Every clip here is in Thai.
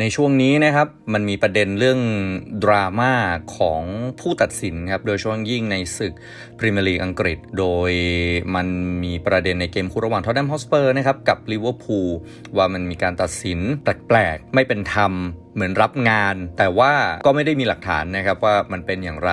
ในช่วงนี้นะครับมันมีประเด็นเรื่องดราม่าของผู้ตัดสินครับโดยช่วงยิ่งในศึกพรีเมียร์ลีกอังกฤษ โดยมันมีประเด็นในเกมคู่ระหว่างท็อตแนมฮอสเปอร์นะครับกับลิเวอร์พูลว่ามันมีการตัดสินแปลกๆ ไม่เป็นธรรม เหมือนรับงาน แต่ว่าก็ไม่ได้มีหลักฐานนะครับว่ามันเป็นอย่างไร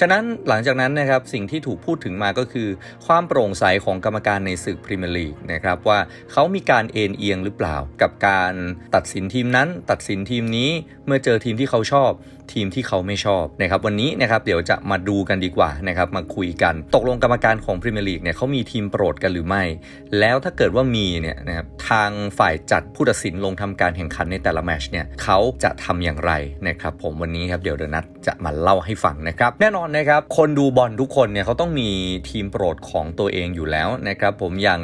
ฉะนั้นหลังจากนั้นนะครับสิ่งที่ถูกพูดถึงมาก็คือ ความโปร่งใสของกรรมการในศึกพรีเมียร์ลีกนะครับว่าเขามีการเอ็นเอียงหรือเปล่า กับการตัดสินทีมนั้น ตัดสินทีมนี้เมื่อเจอทีมที่เขาชอบ ทีมที่เขาไม่ชอบนะครับวันนี้นะครับเดี๋ยวจะมาดูกันดีกว่านะครับมาคุยกัน ตกลงกรรมการของพรีเมียร์ลีกเนี่ยเขามีทีมโปรดกันหรือไม่ แล้วถ้าเกิดว่ามีเนี่ยนะครับทางฝ่ายจัดผู้ตัดสินลงทำการแข่งขันในแต่ละแมชเนี่ยเขาจะะทำอย่างไรนะครับผมวันนี้ครับเดี๋ยวเดนัทจะมาเล่าให้ฟังนะครับ แน่นอนนะครับคนดูบอลทุกคนเนี่ยเขาต้องมีทีมโปรดของตัวเองอยู่แล้วนะครับผมอย่าง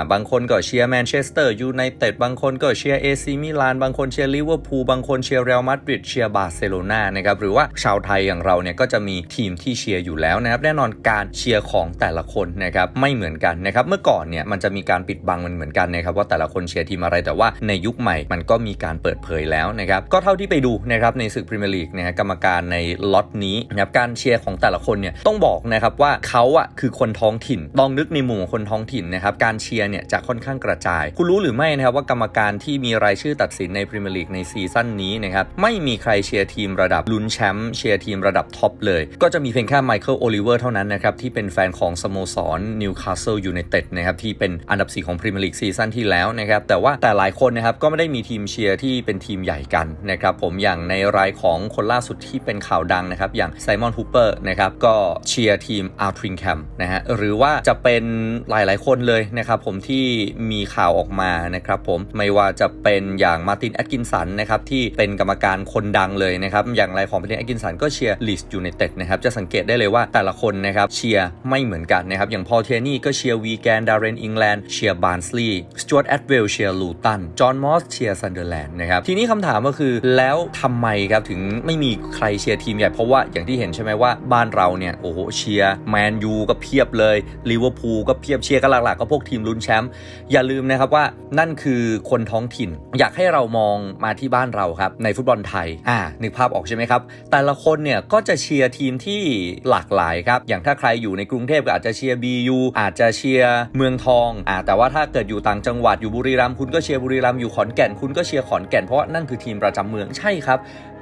าบางคนก็เชียร์แมนเชสเตอร์ยูไนเต็ดบางคนก็เชียร์เอซีมิลานบางคนเชียร์ลิเวอร์พูลบางคนเชียร์เรอัลมาดริดเชียร์บาร์เซโลนานะครับหรือว่าชาวไทยอย่างเราเนี่ยก็จะมีทีมที่เชียร์อยู่แล้วนะครับแน่นอนการเชียร์ของแต่ละคนนะครับไม่เหมือนกันนะครับเมื่อก่อนเนี่ยมันจะมีการปิดบังมันเหมือนกันนะครับว่าแต่ละคนเชียร์ทีมอะไรแต่ว่าในยุคใหม่มันก็มีการเปิดเผยแล้วนะครับก็เท่าที่ไปดูนะครับในศึกพรีเมียร์ลีกนะฮะกรรมการในล็อตนี้นะครับการเชียร์ของแต่ละคนเนี่ยต้องบอกนะครับว่าเขาอะคือคนท้องถิ่นลองนึกในมุมของคนท้องถิ่นนะครับการเชียร์เนี่ยจะค่อนข้างกระจาย คุณรู้หรือไม่นะครับว่ากรรมการที่มีรายชื่อตัดสินในพรีเมียร์ลีกในซีซั่นนี้นะครับไม่มีใครเชียร์ทีมระดับลุ้นแชมป์เชียร์ทีมระดับท็อปเลย ก็จะมีเพียงแค่ไมเคิลโอลิเวอร์เท่านั้นนะครับที่เป็นแฟนของสโมสรนิวคาสเซิลยูไนเต็ดนะครับที่เป็นอันดับ 4 ของพรีเมียร์ลีกซีซั่นที่แล้วนะครับแต่ว่าแต่หลายคนนะครับก็ไม่ได้มีทีมเชียร์ที่เป็นทีมใหญ่กันนะครับผมอย่างในรายของคนล่าสุดที่เป็นข่าวดังนะครับอย่างไซมอนฮูเปอร์นะครับก็เชียร์ทีมอาร์ทริงแคมนะฮะหรือว่าจะเป็นหลายๆคนเลยนะครับผมที่มีข่าวออกมานะครับผมไม่ว่าจะเป็นอย่างมาร์ตินแอตกินสันนะครับที่เป็นกรรมการคนดังเลยนะครับอย่างรายของมาร์ตินแอตกินสันก็เชียร์ลีสยูไนเต็ดนะครับจะสังเกตได้เลยว่าแต่ละคนนะครับเชียร์ไม่เหมือนกันนะครับอย่างพอเทนี่ก็เชียร์วีแกนดาร์เรนอิงแลนด์เชียร์บาร์นสลีย์สจวตแอดเวลเชียร์ลูตันจอห์นมอสเชียร์ซันเดอร์แลนด์นะครับทีนี้คำถามก็คือแล้วทำไมครับถึงไม่มีใครเชียร์ทีมใหญ่เพราะว่าอย่างที่เห็นใช่ไหมว่าบ้านเราเนี่ยโอ้โหเชียร์แมนยูก็เพียบเลยลิเวอร์พูลก็เพียบเชียร์กันหลักๆก็พวกทีมลุ้นแชมป์อย่าลืมนะครับว่านั่นคือคนท้องถิ่น อยากให้เรามองมาที่บ้านเราครับในฟุตบอลไทยอ่านึกภาพออกใช่ไหมครับแต่ละคนเนี่ยก็จะเชียร์ทีมที่หลากหลายครับอย่างถ้าใครอยู่ในกรุงเทพก็อาจจะเชียร์ BU อาจจะเชียร์เมืองทองอ่าแต่ว่าถ้าเกิดอยู่ต่างจังหวัดอยู่บุรีรัมย์คุณก็เชียร์บุรีรัมย์อยู่ขอนแก่นคุณก็เชียร์ขอนแก่นเพราะว่านั่นคือทีมประจำเมืองใช่ครับ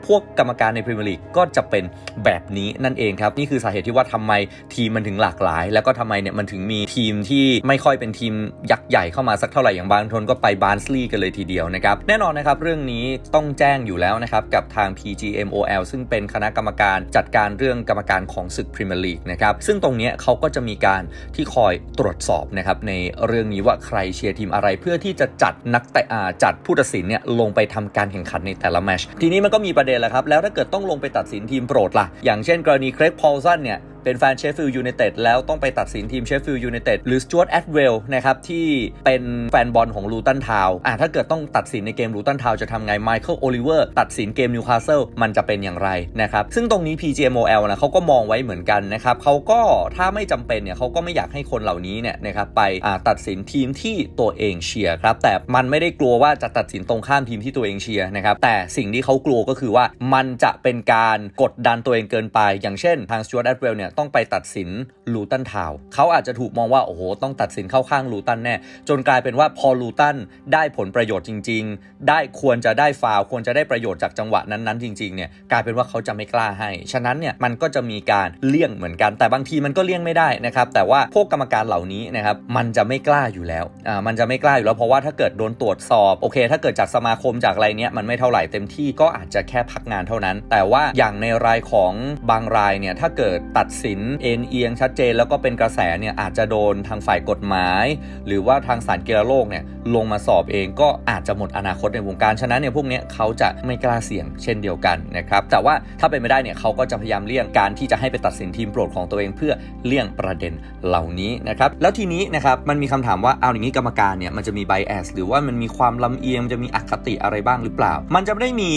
พวกกรรมการในพรีเมียร์ลีกก็จะเป็นแบบนี้นั่นเองครับ นี่คือสาเหตุที่ว่าทำไมทีมมันถึงหลากหลาย แล้วก็ทำไมเนี่ยมันถึงมีทีมที่ไม่ค่อยเป็นทีมยักษ์ใหญ่เข้ามาสักเท่าไหร่อย่างบางทนก็ไปบาร์นสลีย์กันเลยทีเดียวนะครับแน่นอนนะครับเรื่องนี้ต้องแจ้งอยู่แล้วนะครับกับทาง PGMOL ซึ่งเป็นคณะกรรมการจัดการเรื่องกรรมการของศึกพรีเมียร์ลีกนะครับซึ่งตรงนี้เขาก็จะมีการที่คอยตรวจสอบนะครับในเรื่องนี้ว่าใครเชียร์ทีมอะไรเพื่อที่จะจัดนักเตะอ่าจัดผู้ตัดสินเนี่ยลงไปทำการแข่งขันในแต่ละแมชทีนี้มันก็มีประเด็นแล้วครับ แล้วถ้าเกิดต้องลงไปตัดสินทีมโปรดล่ะ อย่างเช่นกรณีเครกพอลสันเนี่ย เป็นแฟนเชฟฟิลด์ยูไนเต็ดแล้วต้องไปตัดสินทีมเชฟฟิลด์ยูไนเต็ดหรือสจวตแอดเวลนะครับที่เป็นแฟนบอลของลูตันทาวอะถ้าเกิดต้องตัดสินในเกมลูตันทาวจะทำไงไมเคิลโอลิเวอร์ตัดสินเกมนิวคาสเซิลมันจะเป็นอย่างไรนะครับซึ่งตรงนี้ PGMOL นะเขาก็มองไว้เหมือนกันนะครับเขาก็ถ้าไม่จำเป็นเนี่ยเขาก็ไม่อยากให้คนเหล่านี้เนี่ยนะครับไปอ่าตัดสินทีมที่ตัวเองเชียร์ครับแต่มันไม่ได้กลัวว่าจะตัดสินตรงข้ามทีมที่ตัวเองเชียร์นะครับแต่สิ่งที่เขากลัวก็คือว่ามันจะเป็นการกดดันตัวเองเกินไป อย่างเช่นทางสจวตแอดเวลเนี่ยต้องไปตัดสินลูตันทาวเขาอาจจะถูกมองว่า โอ้โห ต้องตัดสินเข้าข้างลูตันแน่ จนกลายเป็นว่าพอลูตันได้ผลประโยชน์จริง ๆ ได้ควรจะได้ฟาวควรจะได้ประโยชน์จากจังหวะนั้นๆ จริงๆเนี่ยกลายเป็นว่าเขาจะไม่กล้าให้ ฉะนั้นเนี่ยมันก็จะมีการเลี่ยงเหมือนกัน แต่บางทีมันก็เลี่ยงไม่ได้นะครับแต่ว่าพวกกรรมการเหล่านี้นะครับมันจะไม่กล้าอยู่แล้วอ่ามันจะไม่กล้าอยู่แล้วเพราะว่าถ้าเกิดโดนตรวจสอบโอเค ถ้าเกิดจากสมาคมจากอะไรเนี้ยมันไม่เท่าไหร่เต็มที่ก็อาจจะแค่พักงานเท่านั้น แต่ว่าอย่างในรายของบางรายเนี่ยถ้าเกิดตัดสินเอ็นเอียงชัดเจน แล้วก็เป็นกระแสเนี่ยอาจจะโดนทางฝ่ายกฎหมาย หรือว่าทางศาลกีฬาโลกเนี่ยลงมาสอบเองก็อาจจะหมดอนาคตในวงการ ฉะนั้นเนี่ยพวกนี้เขาจะไม่กล้าเสี่ยงเช่นเดียวกันนะครับแต่ว่าถ้าเป็นไม่ได้เนี่ยเขาก็จะพยายามเลี่ยงการที่จะให้ไปตัดสินทีมโปรดของตัวเองเพื่อเลี่ยงประเด็นเหล่านี้นะครับแล้วทีนี้นะครับมันมีคำถามว่าเอาอย่างนี้กรรมการเนี่ยมันจะมีไบแอสหรือว่ามันมีความลำเอียงมันจะมีอคติอะไรบ้างหรือเปล่า มันจะไม่ได้มี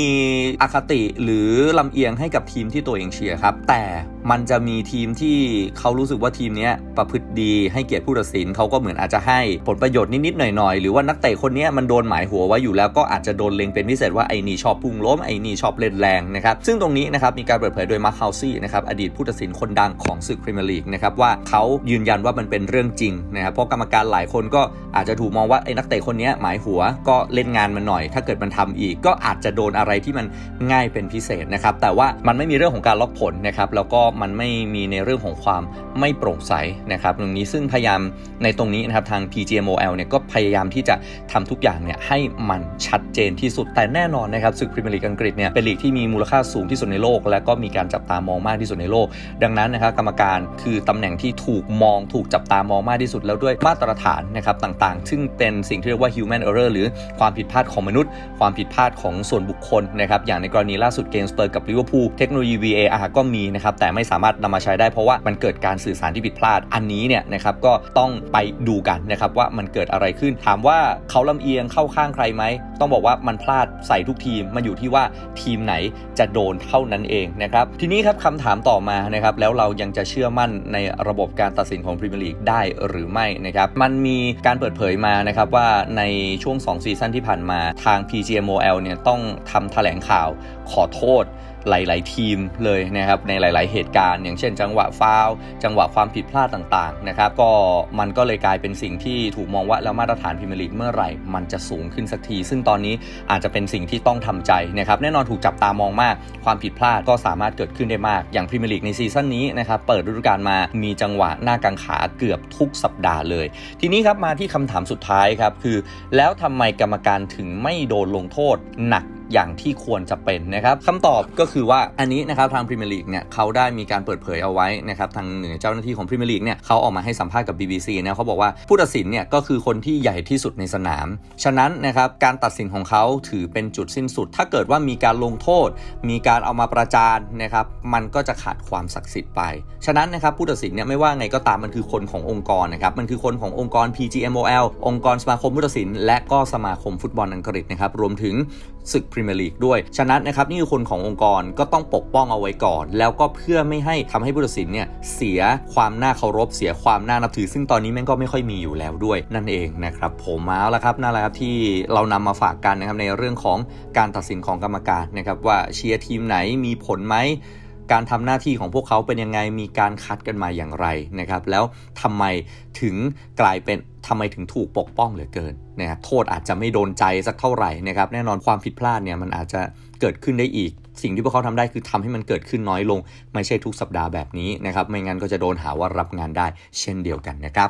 อคติหรือลำเอียงให้กับทีมที่ตัวเองเชียร์ครับ แต่มันจะมีทีมที่เขารู้สึกว่าทีมเนี้ยประพฤติดีให้เกียรติผู้ตัดสินเขาก็เหมือนอาจจะให้ผลประโยชน์นิดๆหน่อยๆหรือว่านักเตะคนนี้มันโดนหมายหัวไว้อยู่แล้วก็อาจจะโดนเล็งเป็นพิเศษว่าไอ้นี่ชอบพุ่งล้มไอ้นี่ชอบเล่นแรงนะครับซึ่งตรงนี้นะครับมีการเปิดเผยโดยมาร์คเฮาซี่นะครับอดีตผู้ตัดสินคนดังของศึกพรีเมียร์ลีกนะครับว่าเขายืนยันว่ามันเป็นเรื่องจริงนะครับเพราะกรรมการหลายคนก็อาจจะถูกมองว่าไอ้นักเตะคนนี้หมายหัวก็เล่นงานมันหน่อย ถ้าเกิดมันทำอีก ก็อาจจะโดนอะไรที่มันง่ายเป็นพิเศษนะครับแต่ว่ามันไม่มีเรื่องของการล็อกผลนะครับแล้วก็มันไม่มีในเรื่องของความไม่โปร่งใสนะครับตรงนี้ซึ่งพยายามในตรงนี้นะครับทาง PGMOL เนี่ยก็พยายามที่จะทำทุกอย่างเนี่ยให้มันชัดเจนที่สุดแต่แน่นอนนะครับศึกพรีเมียร์ลีกอังกฤษเนี่ยเป็นลีกที่มีมูลค่าสูงที่สุดในโลก และก็มีการจับตามองมากที่สุดในโลก ดังนั้นนะครับกรรมการคือตำแหน่งที่ถูกมองถูกจับตามองมากที่สุดแล้วด้วยมาตรฐานนะครับต่างๆ ซึ่งเป็นสิ่งที่เรียกว่า human error หรือความผิดพลาดของมนุษย์ ความผิดพลาดของส่วนบุคคลนะครับอย่างในกรณีล่าสุดเกมสเปอร์กับลิเวอร์พูลเทคโนโลยี VAR ก็มีนะครับแต่ไม่สามารถนำมาใช้ได้เพราะว่ามันเกิดการสื่อสารที่ผิดพลาดอันนี้เนี่ยนะครับก็ต้องไปดูกันนะครับว่ามันเกิดอะไรขึ้นถามว่าาเขาลำเอียงเข้าข้างใครไหม ต้องบอกว่ามันพลาดใส่ทุกทีม มันอยู่ที่ว่าทีมไหนจะโดนเท่านั้นเองนะครับ ทีนี้ครับคำถามต่อมานะครับ แล้วเรายังจะเชื่อมั่นในระบบการตัดสินของพรีเมียร์ลีกได้หรือไม่นะครับ มันมีการเปิดเผยมานะครับว่าในช่วง 2 ซีซั่นที่ผ่านมาทาง PGMOL เนี่ยต้องทำแถลงข่าวขอโทษ หลาย ๆ ทีมเลยนะครับในหลาย ๆ เหตุการณ์ อย่างเช่น จังหวะฟาวจังหวะความผิดพลาดต่าง ๆ นะครับ ก็มันก็เลยกลายเป็นสิ่งที่ถูกมองว่าแล้วมาตรฐานพรีเมียร์ลีกเมื่อไหร่ มันจะสูงขึ้นสักที ซึ่งตอนนี้อาจจะเป็นสิ่งที่ต้องทำใจนะครับแน่นอนถูกจับตามองมาก ความผิดพลาดก็สามารถเกิดขึ้นได้มาก อย่างพรีเมียร์ลีกในซีซั่นนี้นะครับเปิดฤดูกาลมามีจังหวะหน้ากังขาเกือบทุกสัปดาห์เลย ทีนี้ครับมาที่คำถามสุดท้ายครับคือ แล้วทำไมกรรมการถึงไม่โดนลงโทษหนักอย่างที่ควรจะเป็นนะครับคำตอบก็คือว่าอันนี้นะครับทางพรีเมียร์ลีกเนี่ยเขาได้มีการเปิดเผยเอาไว้นะครับทางหนึ่งเจ้าหน้าที่ของพรีเมียร์ลีกเนี่ยเขาออกมาให้สัมภาษณ์กับ BBC นะเขาบอกว่าผู้ตัดสินเนี่ยก็คือคนที่ใหญ่ที่สุดในสนาม ฉะนั้นนะครับการตัดสินของเขาถือเป็นจุดสิ้นสุด ถ้าเกิดว่ามีการลงโทษ มีการเอามาประจานนะครับมันก็จะขาดความศักดิ์สิทธิ์ไป ฉะนั้นนะครับผู้ตัดสินเนี่ยไม่ว่าไงก็ตามมันคือคนขององค์กรนะครับมันคือคนขององค์กร PGMOL องค์กรสมาคมผู้ตัดสินและก็สมาคมฟุตบอลอังกฤษนะครับรวมถึง ศึกพรีเมียร์ลีกด้วย ฉะนั้นนะครับนี่คือคนขององค์กรก็ต้องปกป้องเอาไว้ก่อน แล้วก็เพื่อไม่ให้ทำให้ผู้ตัดสินเนี่ยเสียความน่าเคารพ เสียความน่านับถือ ซึ่งตอนนี้แม่งก็ไม่ค่อยมีอยู่แล้วด้วยนั่นเองนะครับผมมาแล้วครับนั่นแหละครับที่เรานำมาฝากกันนะครับในเรื่องของการตัดสินของกรรมการนะครับว่าเชียร์ทีมไหนมีผลไหม การทำหน้าที่ของพวกเขาเป็นยังไงมีการคัดกันมาอย่างไรนะครับ แล้วทำไมถึงกลายเป็นทำไมถึงถูกปกป้องเหลือเกินนะโทษอาจจะไม่โดนใจสักเท่าไหร่นะครับ แน่นอนความผิดพลาดเนี่ยมันอาจจะเกิดขึ้นได้อีก สิ่งที่พวกเขาทำได้คือทำให้มันเกิดขึ้นน้อยลง ไม่ใช่ทุกสัปดาห์แบบนี้นะครับ ไม่งั้นก็จะโดนหาว่ารับงานได้เช่นเดียวกันนะครับ